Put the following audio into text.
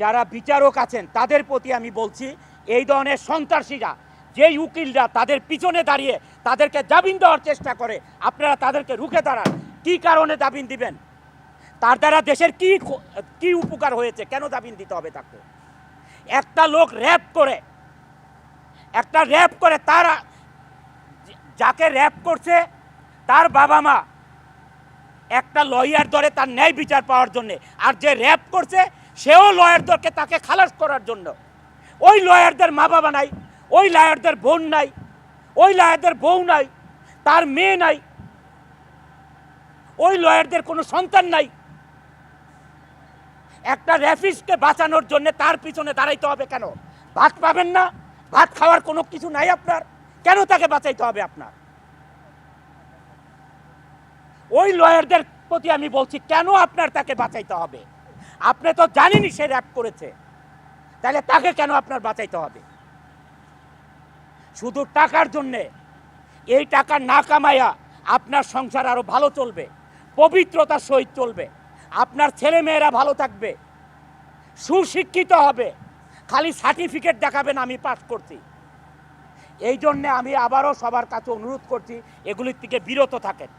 যারা বিচারক আছেন, তাদের প্রতি আমি বলছি, এই ধরনের সন্ত্রাসীরা, যেই উকিলরা তাদের পিছনে দাঁড়িয়ে তাদেরকে জামিন দেওয়ার চেষ্টা করে, আপনারা তাদেরকে রুখে দাঁড়ান। কি কারণে জামিন দিবেন? তার দ্বারা দেশের কি কি উপকার হয়েছে? কেন জামিন দিতে হবে তাকে? একটা লোক র্যাপ করে, একটা র্যাপ করে তার, যাকে র্যাপ করছে, তার বাবা মা একটা লয়ার ধরে তার ন্যায় বিচার পাওয়ার জন্যে। আর যে র্যাপ করছে সেও লয়ারদেরকে তাকে খালাস করার জন্য। ওই লয়ারদের মা বাবা নাই, ওই লয়ারদের বোন নাই, ওই লয়ারদের বউ নাই, তার মেয়ে নাই, ওই লয়ারদের কোনো সন্তান নাই। একটা র্যাফিসকে বাঁচানোর জন্য তার পিছনে দাঁড়াইতে হবে কেন? ভাত পাবেন না, ভাত খাওয়ার কোনো কিছু নাই আপনার, কেন তাকে বাঁচাইতে হবে আপনার? ওই লয়ারদের প্রতি আমি বলছি, কেন আপনার তাকে বাঁচাইতে হবে? আপনি তো জানেনই সে র্যাপ করেছে। তাহলে তাকে কেন আপনার বাঁচাইতে হবে? শুধু টাকার জন্যে। এই টাকা না কামাইয়া আপনার সংসার আরও ভালো চলবে, পবিত্রতার সহিত চলবে, আপনার ছেলে মেয়েরা ভালো থাকবে, সুশিক্ষিত হবে, খালি সার্টিফিকেট দেখাবেন আমি পাস করছি। এই জন্যে আমি আবারও সবার কাছে অনুরোধ করছি, এগুলির থেকে বিরত থাকেন।